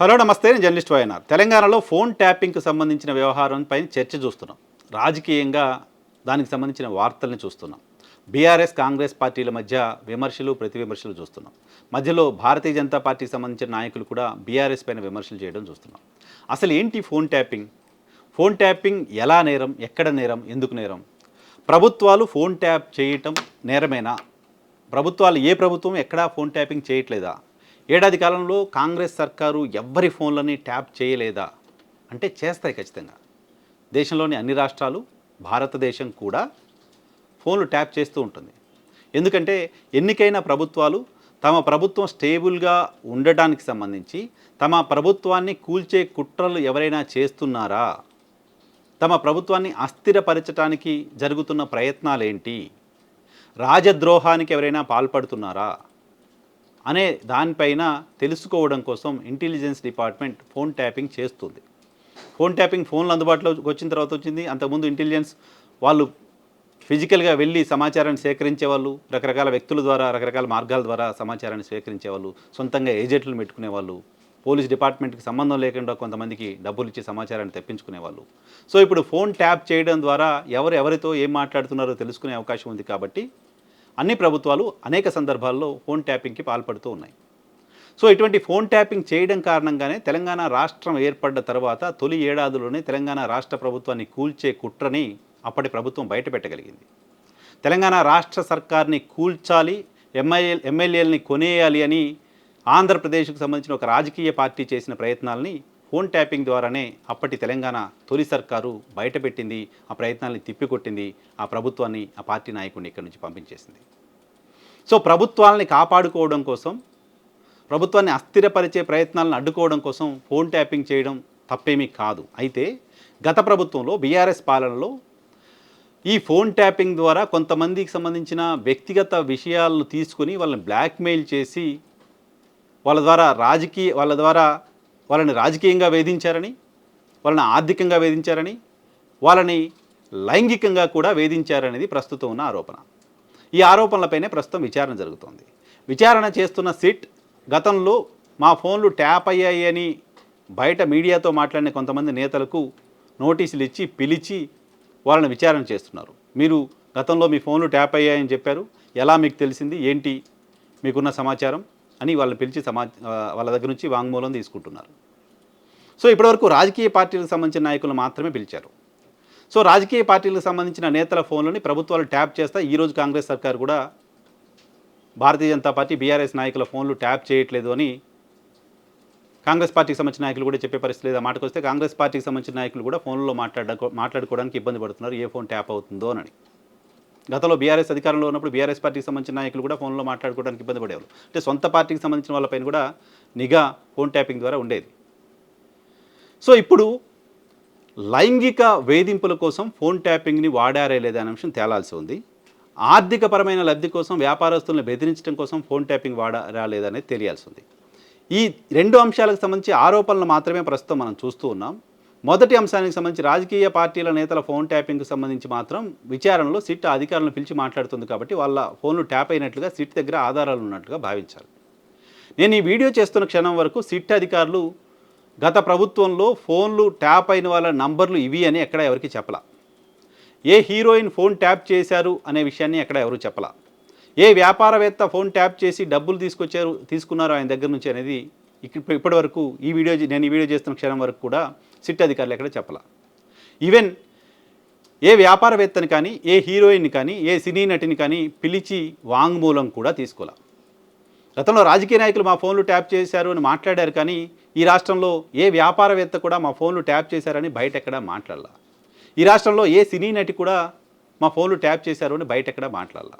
Hello నమస్తే నేను journalist YNR. తెలంగాణలో ఫోన్ ట్యాపింగ్కి సంబంధించిన వ్యవహారంపై చర్చ చూస్తున్నాం. రాజకీయంగా దానికి సంబంధించిన వార్తల్ని చూస్తున్నాం. బీఆర్ఎస్ కాంగ్రెస్ పార్టీల మధ్య విమర్శలు ప్రతి విమర్శలు చూస్తున్నాం. మధ్యలో భారతీయ జనతా పార్టీకి సంబంధించిన నాయకులు కూడా బీఆర్ఎస్ పైన విమర్శలు చేయడం చూస్తున్నాం. అసలు ఏంటి ఫోన్ ట్యాపింగ్? ఫోన్ ట్యాపింగ్ ఎలా నేరం? ఎక్కడ నేరం? ఎందుకు నేరం? ప్రభుత్వాలు ఫోన్ ట్యాప్ చేయటం నేరమేనా? ప్రభుత్వాలు ఏ ప్రభుత్వం ఎక్కడా ఫోన్ ట్యాపింగ్ చేయట్లేదా? ఏడాది కాలంలో కాంగ్రెస్ సర్కారు ఎవ్వరి ఫోన్లని ట్యాప్ చేయలేదా? అంటే చేస్తాయి ఖచ్చితంగా. దేశంలోని అన్ని రాష్ట్రాలు భారతదేశం కూడా ఫోన్లు ట్యాప్ చేస్తూ ఉంటుంది. ఎందుకంటే ఎన్నికైన ప్రభుత్వాలు తమ ప్రభుత్వం స్టేబుల్గా ఉండటానికి సంబంధించి తమ ప్రభుత్వాన్ని కూల్చే కుట్రలు ఎవరైనా చేస్తున్నారా? తమ ప్రభుత్వాన్ని అస్థిరపరచడానికి జరుగుతున్న ప్రయత్నాలేంటి? రాజద్రోహానికి ఎవరైనా పాల్పడుతున్నారా? అనే దానిపైన తెలుసుకోవడం కోసం ఇంటెలిజెన్స్ డిపార్ట్మెంట్ ఫోన్ ట్యాపింగ్ చేస్తుంది. ఫోన్ ట్యాపింగ్ ఫోన్లు అందుబాటులోకి వచ్చిన తర్వాత వచ్చింది. అంతకుముందు ఇంటెలిజెన్స్ వాళ్ళు ఫిజికల్గా వెళ్ళి సమాచారాన్ని సేకరించేవాళ్ళు రకరకాల వ్యక్తుల ద్వారా రకరకాల మార్గాల ద్వారా సమాచారాన్ని సేకరించేవాళ్ళు సొంతంగా ఏజెంట్లను పెట్టుకునేవాళ్ళు పోలీస్ డిపార్ట్మెంట్కి సంబంధం లేకుండా కొంతమందికి డబ్బులు ఇచ్చి సమాచారాన్ని తెప్పించుకునేవాళ్ళు. సో ఇప్పుడు ఫోన్ ట్యాప్ చేయడం ద్వారా ఎవరు ఎవరితో ఏం మాట్లాడుతున్నారో తెలుసుకునే అవకాశం ఉంది కాబట్టి అన్ని ప్రభుత్వాలు అనేక సందర్భాల్లో ఫోన్ ట్యాపింగ్కి పాల్పడుతూ ఉన్నాయి. సో ఇటువంటి ఫోన్ ట్యాపింగ్ చేయడం కారణంగానే తెలంగాణ రాష్ట్రం ఏర్పడ్డ తర్వాత తొలి ఏడాదిలోనే తెలంగాణ రాష్ట్ర ప్రభుత్వాన్ని కూల్చే కుట్రని అప్పటి ప్రభుత్వం బయటపెట్టగలిగింది. తెలంగాణ రాష్ట్ర సర్కార్ని కూల్చాలి ఎమ్మెల్యే ఎమ్మెల్యేలని కొనేయాలి అని ఆంధ్రప్రదేశ్కు సంబంధించిన ఒక రాజకీయ పార్టీ చేసిన ప్రయత్నాల్ని ఫోన్ ట్యాపింగ్ ద్వారానే అప్పటి తెలంగాణ తొలి సర్కారు బయటపెట్టింది ఆ ప్రయత్నాన్ని తిప్పికొట్టింది ఆ ప్రభుత్వాన్ని ఆ పార్టీ నాయకుడిని ఇక్కడి నుంచి పంపించేసింది. సో ప్రభుత్వాలని కాపాడుకోవడం కోసం ప్రభుత్వాన్ని అస్థిరపరిచే ప్రయత్నాలను అడ్డుకోవడం కోసం ఫోన్ ట్యాపింగ్ చేయడం తప్పేమీ కాదు. అయితే గత ప్రభుత్వంలో బీఆర్ఎస్ పాలనలో ఈ ఫోన్ ట్యాపింగ్ ద్వారా కొంతమందికి సంబంధించిన వ్యక్తిగత విషయాలను తీసుకుని వాళ్ళని బ్లాక్మెయిల్ చేసి వాళ్ళ ద్వారా రాజకీయ వాళ్ళ ద్వారా వాళ్ళని రాజకీయంగా వేధించారని వాళ్ళని ఆర్థికంగా వేధించారని వాళ్ళని లైంగికంగా కూడా వేధించారనేది ప్రస్తుతం ఉన్న ఆరోపణ. ఈ ఆరోపణలపైనే ప్రస్తుతం విచారణ జరుగుతోంది. విచారణ చేస్తున్న సిట్ గతంలో మా ఫోన్లు ట్యాప్ అయ్యాయని బయట మీడియాతో మాట్లాడిన కొంతమంది నేతలకు నోటీసులు ఇచ్చి పిలిచి వాళ్ళని విచారణ చేస్తున్నారు. మీరు గతంలో మీ ఫోన్లు ట్యాప్ అయ్యాయని చెప్పారు. ఎలా మీకు తెలిసింది? ఏంటి? మీకున్న సమాచారం? అని వాళ్ళని పిలిచి సమా వాళ్ళ దగ్గర నుంచి వాంగ్మూలం తీసుకుంటున్నారు. సో ఇప్పటివరకు రాజకీయ పార్టీలకు సంబంధించిన నాయకులు మాత్రమే పిలిచారు. సో రాజకీయ పార్టీలకు సంబంధించిన నేతల ఫోన్లని ప్రభుత్వాలు ట్యాప్ చేస్తా ఈరోజు కాంగ్రెస్ సర్కార్ కూడా భారతీయ జనతా పార్టీ బీఆర్ఎస్ నాయకుల ఫోన్లు ట్యాప్ చేయట్లేదు అని కాంగ్రెస్ పార్టీకి సంబంధించిన నాయకులు కూడా చెప్పే పరిస్థితి లేదు. ఆ మాటకు వస్తే కాంగ్రెస్ పార్టీకి సంబంధించిన నాయకులు కూడా ఫోన్లో మాట్లాడ మాట్లాడుకోవడానికి ఇబ్బంది పడుతున్నారు. ఏ ఫోన్ ట్యాప్ అవుతుందో అని. గతంలో బీఆర్ఎస్ అధికారంలో ఉన్నప్పుడు బీఆర్ఎస్ పార్టీకి సంబంధించిన నాయకులు కూడా ఫోన్లో మాట్లాడుకోవడానికి ఇబ్బంది పడేవారు అంటే సొంత పార్టీకి సంబంధించిన వాళ్ళపైన కూడా నిఘా ఫోన్ ట్యాపింగ్ ద్వారా ఉండేది. సో ఇప్పుడు లైంగిక వేధింపుల కోసం ఫోన్ ట్యాపింగ్ని వాడారే లేదా అనే అంశం తేలాల్సి ఉంది. ఆర్థికపరమైన లబ్ధి కోసం వ్యాపారస్తులను బెదిరించడం కోసం ఫోన్ ట్యాపింగ్ వాడారా లేదనేది తెలియాల్సి ఉంది. ఈ రెండు అంశాలకు సంబంధించి ఆరోపణలు మాత్రమే ప్రస్తుతం మనం చూస్తూ ఉన్నాం. మొదటి అంశానికి సంబంధించి రాజకీయ పార్టీల నేతల ఫోన్ ట్యాపింగ్కి సంబంధించి మాత్రం విచారణలో సిట్ అధికారులను పిలిచి మాట్లాడుతుంది కాబట్టి వాళ్ళ ఫోన్లు ట్యాప్ అయినట్లుగా సిట్ దగ్గర ఆధారాలు ఉన్నట్లుగా భావించాలి నేను ఈ వీడియో చేస్తున్న క్షణం వరకు సిట్ అధికారులు గత ప్రభుత్వంలో ఫోన్లు ట్యాప్ అయిన వాళ్ళ నంబర్లు ఇవి అని ఎక్కడ ఎవరికి చెప్పలా. ఏ హీరోయిన్ ఫోన్ ట్యాప్ చేశారు అనే విషయాన్ని ఎక్కడ ఎవరు చెప్పలా. ఏ వ్యాపారవేత్త ఫోన్ ట్యాప్ చేసి డబ్బులు తీసుకొచ్చారు తీసుకున్నారు ఆయన దగ్గర నుంచి అనేది ఇక- ఇప్పటి వరకు ఈ వీడియో నేను ఈ వీడియో చేస్తున్న క్షణం వరకు కూడా సిట్ అధికారులు ఎక్కడ చెప్పలా. ఈవెన్ ఏ వ్యాపారవేత్తని కానీ ఏ హీరోయిన్ కానీ ఏ సినీ నటిని కానీ పిలిచి వాంగ్మూలం కూడా తీసుకోలే. గతంలో రాజకీయ నాయకులు మా ఫోన్లు ట్యాప్ చేశారు అని మాట్లాడారు కానీ ఈ రాష్ట్రంలో ఏ వ్యాపారవేత్త కూడా మా ఫోన్లు ట్యాప్ చేశారని బయట ఎక్కడా మాట్లాడాల. ఈ రాష్ట్రంలో ఏ సినీ నటి కూడా మా ఫోన్లు ట్యాప్ చేశారు అని బయట ఎక్కడా మాట్లాడాల.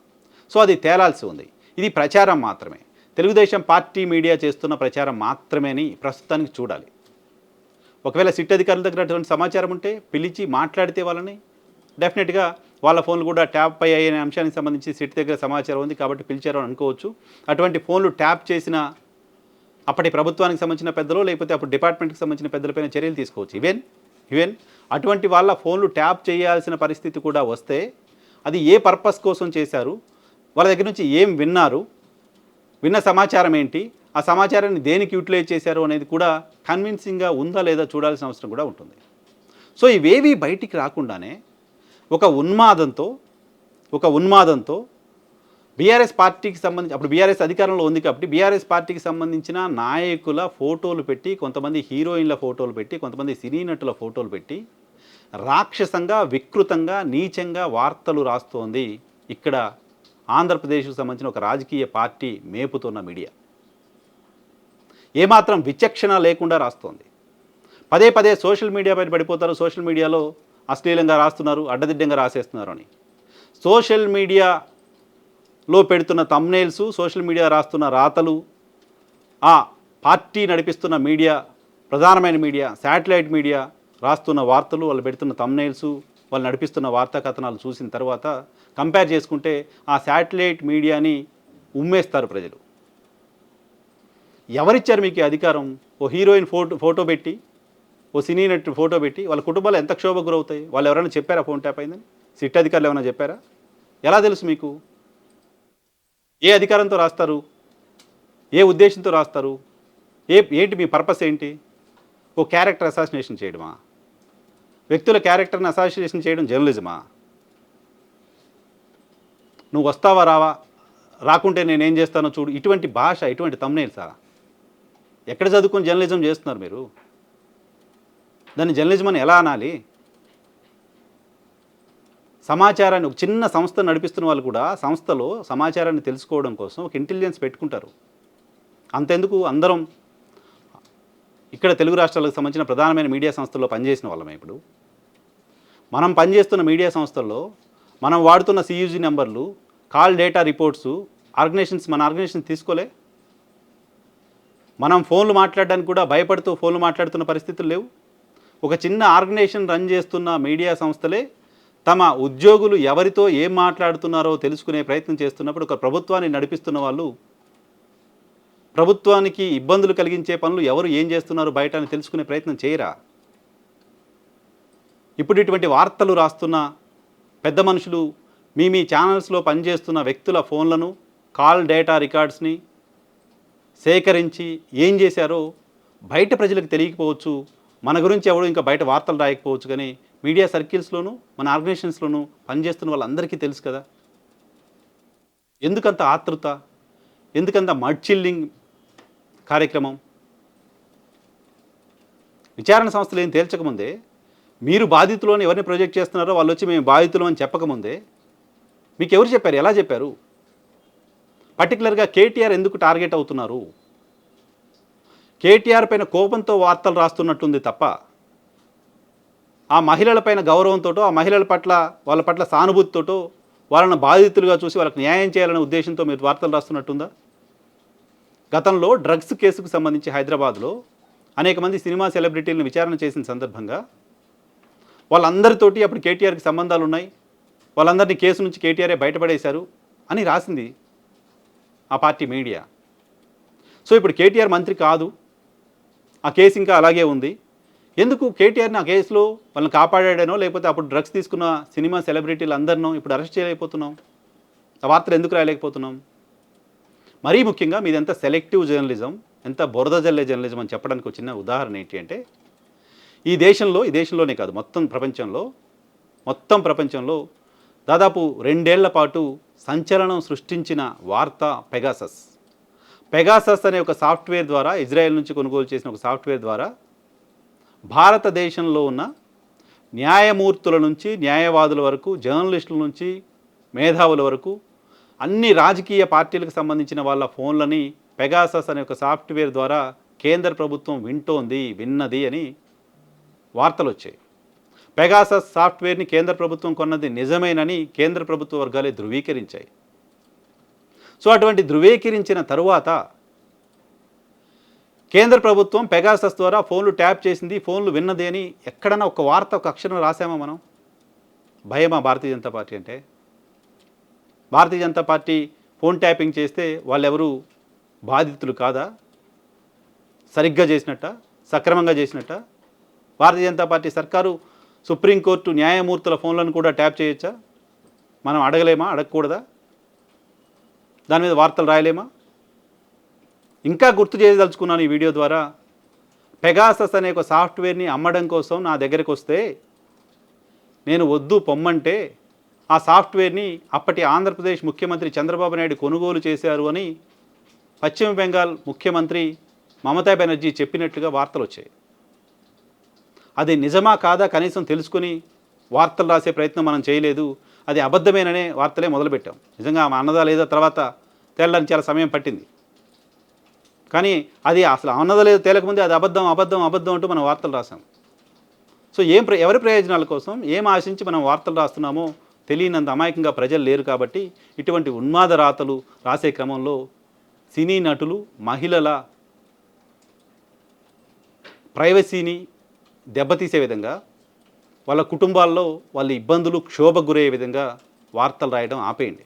సో అది తేలాల్సి ఉంది. ఇది ప్రచారం మాత్రమే. తెలుగుదేశం పార్టీ మీడియా చేస్తున్న ప్రచారం మాత్రమేని ప్రస్తుతానికి చూడాలి. ఒకవేళ సిట్ అధికారుల దగ్గర అటువంటి సమాచారం ఉంటే పిలిచి మాట్లాడితే వాళ్ళని. డెఫినెట్గా వాళ్ళ ఫోన్లు కూడా ట్యాప్ పై అయ్యే అంశానికి సంబంధించి సిట్ దగ్గర సమాచారం ఉంది కాబట్టి పిలిచారు అని అనుకోవచ్చు. అటువంటి ఫోన్లు ట్యాప్ చేసిన అప్పటి ప్రభుత్వానికి సంబంధించిన పెద్దలు లేకపోతే అప్పుడు డిపార్ట్మెంట్కి సంబంధించిన పెద్దలపైన చర్యలు తీసుకోవచ్చు. ఈవెన్ ఈవెన్ అటువంటి వాళ్ళ ఫోన్లు ట్యాప్ చేయాల్సిన పరిస్థితి కూడా వస్తే అది ఏ పర్పస్ కోసం చేశారు? వాళ్ళ దగ్గర నుంచి ఏం విన్నారు? విన్న సమాచారం ఏంటి? ఆ సమాచారాన్ని దేనికి యూటిలైజ్ చేశారు అనేది కూడా కన్విన్సింగ్గా ఉందా లేదా చూడాల్సిన అవసరం కూడా ఉంటుంది. సో ఇవేవి బయటికి రాకుండానే ఒక ఉన్మాదంతో ఒక ఉన్మాదంతో బీఆర్ఎస్ పార్టీకి సంబంధించి అప్పుడు బీఆర్ఎస్ అధికారంలో ఉంది కాబట్టి బీఆర్ఎస్ పార్టీకి సంబంధించిన నాయకుల ఫోటోలు పెట్టి కొంతమంది హీరోయిన్ల ఫోటోలు పెట్టి కొంతమంది సినీ నటుల ఫోటోలు పెట్టి రాక్షసంగా వికృతంగా నీచంగా వార్తలు రాస్తోంది ఇక్కడ ఆంధ్రప్రదేశ్కు సంబంధించిన ఒక రాజకీయ పార్టీ మేపుతున్న మీడియా. ఏమాత్రం విచక్షణ లేకుండా రాస్తోంది. పదే పదే సోషల్ మీడియా పైన పడిపోతారు. సోషల్ మీడియాలో అశ్లీలంగా రాస్తున్నారు అడ్డదిడ్డంగా రాసేస్తున్నారు అని. సోషల్ మీడియాలో పెడుతున్న తమ్నేల్స్ సోషల్ మీడియా రాస్తున్న రాతలు ఆ పార్టీ నడిపిస్తున్న మీడియా ప్రధానమైన మీడియా శాటిలైట్ మీడియా రాస్తున్న వార్తలు వాళ్ళు పెడుతున్న తమ్నైల్స్ వాళ్ళు నడిపిస్తున్న వార్తా కథనాలు చూసిన తర్వాత కంపేర్ చేసుకుంటే ఆ శాటిలైట్ మీడియాని ఉమ్మేస్తారు ప్రజలు. ఎవరిచ్చారు మీకు అధికారం? ఓ హీరోయిన్ ఫోటో ఫోటో పెట్టి ఓ సినీ నటు ఫోటో పెట్టి వాళ్ళ కుటుంబాలు ఎంత క్షోభ గురవుతాయి? వాళ్ళు ఎవరైనా చెప్పారా ఫోన్ ట్యాప్ అయిందని? సిట్ అధికారులు ఏమైనా చెప్పారా? ఎలా తెలుసు మీకు? ఏ అధికారంతో రాస్తారు? ఏ ఉద్దేశంతో రాస్తారు? ఏ ఏంటి మీ పర్పస్ ఏంటి? ఓ క్యారెక్టర్ అసాసినేషన్ చేయడమా? వ్యక్తుల క్యారెక్టర్ని అసాసినేషన్ చేయడం జర్నలిజమా? నువ్వు వస్తావా రావా? రాకుంటే నేనేం చేస్తానో చూడు. ఇటువంటి భాష ఇటువంటి తమ్నేల్సా ఎక్కడ చదువుకొని జర్నలిజం చేస్తున్నారు మీరు? దాన్ని జర్నలిజం అని ఎలా అనాలి? సమాచారాన్ని ఒక చిన్న సంస్థ నడిపిస్తున్న వాళ్ళు కూడా సంస్థలో సమాచారాన్ని తెలుసుకోవడం కోసం ఒక ఇంటెలిజెన్స్ పెట్టుకుంటారు. అంతెందుకు? అందరం ఇక్కడ తెలుగు రాష్ట్రాలకు సంబంధించిన ప్రధానమైన మీడియా సంస్థల్లో పనిచేసిన వాళ్ళమే ఇప్పుడు. మనం పనిచేస్తున్న మీడియా సంస్థల్లో మనం వాడుతున్న సియూజీ నెంబర్లు కాల్ డేటా రిపోర్ట్స్ ఆర్గనైజేషన్స్ మన ఆర్గనైజేషన్ తీసుకోలే? మనం ఫోన్లు మాట్లాడడానికి కూడా భయపడుతూ ఫోన్లు మాట్లాడుతున్న పరిస్థితులు లేవు. ఒక చిన్న ఆర్గనైజేషన్ రన్ చేస్తున్న మీడియా సంస్థలే తమ ఉద్యోగులు ఎవరితో ఏం మాట్లాడుతున్నారో తెలుసుకునే ప్రయత్నం చేస్తున్నప్పుడు ఒక ప్రభుత్వాన్ని నడిపిస్తున్న వాళ్ళు ప్రభుత్వానికి ఇబ్బందులు కలిగించే పనులు ఎవరు ఏం చేస్తున్నారు బయట అని తెలుసుకునే ప్రయత్నం చేయరా? ఇప్పుడు ఇటువంటి వార్తలు రాస్తున్న పెద్ద మనుషులు మీ మీ ఛానల్స్లో పనిచేస్తున్న వ్యక్తుల ఫోన్లను కాల్ డేటా రికార్డ్స్ని సేకరించి ఏం చేశారో బయట ప్రజలకు తెలియకపోవచ్చు మన గురించి ఎవరు ఇంకా బయట వార్తలు రాయకపోవచ్చు కానీ మీడియా సర్కిల్స్లోనూ మన ఆర్గనైజేషన్స్లోనూ పనిచేస్తున్న వాళ్ళందరికీ తెలుసు కదా. ఎందుకంత ఆతృత ఎందుకంత మడ్చిల్లింగ్ కార్యక్రమం? విచారణ సంస్థలు ఏం తేల్చకముందే మీరు బాధితులు అని ఎవరిని ప్రొజెక్ట్ చేస్తున్నారో వాళ్ళు వచ్చి మేము బాధితులు అని చెప్పకముందే మీకు ఎవరు చెప్పారు? ఎలా చెప్పారు? పర్టికులర్గా కేటీఆర్ ఎందుకు టార్గెట్ అవుతున్నారు? కేటీఆర్ పైన కోపంతో వార్తలు రాస్తున్నట్టుంది తప్ప ఆ మహిళలపైన గౌరవంతో ఆ మహిళల పట్ల వాళ్ళ పట్ల సానుభూతితోటో వాళ్ళని బాధితులుగా చూసి వాళ్ళకి న్యాయం చేయాలనే ఉద్దేశంతో మీరు వార్తలు రాస్తున్నట్టుందా? గతంలో డ్రగ్స్ కేసుకు సంబంధించి హైదరాబాద్లో అనేక మంది సినిమా సెలబ్రిటీలను విచారణ చేసిన సందర్భంగా వాళ్ళందరితోటి అప్పుడు కేటీఆర్కి సంబంధాలు ఉన్నాయి వాళ్ళందరినీ కేసు నుంచి కేటీఆర్ఏ బయటపడేశారు అని రాసింది ఆ పార్టీ మీడియా. సో ఇప్పుడు కేటీఆర్ మంత్రి కాదు. ఆ కేసు ఇంకా అలాగే ఉంది. ఎందుకు కేటీఆర్ని ఆ కేసులో వాళ్ళని కాపాడాడనో లేకపోతే అప్పుడు డ్రగ్స్ తీసుకున్న సినిమా సెలబ్రిటీలు అందరినో ఇప్పుడు అరెస్ట్ చేయలేకపోతున్నాం? ఆ వార్తలు ఎందుకు రాయలేకపోతున్నాం? మరీ ముఖ్యంగా మీదంతా సెలెక్టివ్ జర్నలిజం ఎంత బురద జల్లే జర్నలిజం అని చెప్పడానికి ఒక చిన్న ఉదాహరణ ఏంటి అంటే ఈ దేశంలో ఈ దేశంలోనే కాదు మొత్తం ప్రపంచంలో మొత్తం ప్రపంచంలో దాదాపు రెండేళ్ళ పాటు సంచలనం సృష్టించిన వార్త పెగాసస్. పెగాసస్ అనే ఒక సాఫ్ట్వేర్ ద్వారా ఇజ్రాయెల్ నుంచి కొనుగోలు చేసిన ఒక సాఫ్ట్వేర్ ద్వారా భారతదేశంలో ఉన్న న్యాయమూర్తుల నుంచి న్యాయవాదుల వరకు జర్నలిస్టుల నుంచి మేధావుల వరకు అన్ని రాజకీయ పార్టీలకు సంబంధించిన వాళ్ళ ఫోన్లని పెగాసస్ అనే ఒక సాఫ్ట్వేర్ ద్వారా కేంద్ర ప్రభుత్వం వింటోంది విన్నది అని వార్తలు వచ్చాయి పెగాసస్ సాఫ్ట్వేర్ని కేంద్ర ప్రభుత్వం కొన్నది నిజమేనని కేంద్ర ప్రభుత్వ వర్గాలే ధృవీకరించాయి. సో అటువంటి ధృవీకరించిన తరువాత కేంద్ర ప్రభుత్వం పెగాసస్ ద్వారా ఫోన్లు ట్యాప్ చేసింది ఫోన్లు విన్నది అని ఎక్కడన్నా ఒక వార్త ఒక అక్షరం రాసామా మనం? భయమా భారతీయ జనతా పార్టీ అంటే? భారతీయ జనతా పార్టీ ఫోన్ ట్యాపింగ్ చేస్తే వాళ్ళెవరు బాధితులు కాదా? సరిగ్గా చేసినట్ట? సక్రమంగా చేసినట్ట? భారతీయ జనతా పార్టీ సర్కారు సుప్రీంకోర్టు న్యాయమూర్తుల ఫోన్లను కూడా ట్యాప్ చేయొచ్చా? మనం అడగలేమా? అడగకూడదా? దాని మీద వార్తలు రాయలేమా? ఇంకా గుర్తు చేయదలుచుకున్నాను ఈ వీడియో ద్వారా. పెగాసస్ అనే ఒక సాఫ్ట్వేర్ని అమ్మడం కోసం నా దగ్గరికి వస్తే నేను వద్దు పొమ్మంటే ఆ సాఫ్ట్వేర్ని అప్పటి ఆంధ్రప్రదేశ్ ముఖ్యమంత్రి చంద్రబాబు నాయుడు కొనుగోలు చేశారు అని పశ్చిమ బెంగాల్ ముఖ్యమంత్రి మమతా బెనర్జీ చెప్పినట్లుగా వార్తలు వచ్చాయి. అది నిజమా కాదా కనీసం తెలుసుకుని వార్తలు రాసే ప్రయత్నం మనం చేయలేదు. అది అబద్ధమేననే వార్తలే మొదలుపెట్టాం. నిజంగా ఆమె అన్నదా లేదా తర్వాత తేలడానికి చాలా సమయం పట్టింది. కానీ అది అసలు అన్నదా లేదా తేలకముందే అది అబద్ధం అబద్ధం అబద్ధం అంటూ మనం వార్తలు రాసాం. సో ఏం ప్ర ఎవరి ప్రయోజనాల కోసం ఏం ఆశించి మనం వార్తలు రాస్తున్నామో తెలియనంత అమాయకంగా ప్రజలు లేరు కాబట్టి ఇటువంటి ఉన్మాద రాతలు రాసే క్రమంలో సినీ నటులు మహిళల ప్రైవసీని దెబ్బతీసే విధంగా వాళ్ళ కుటుంబాల్లో వాళ్ళ ఇబ్బందులు క్షోభకు గురయ్యే విధంగా వార్తలు రాయడం ఆపేయండి.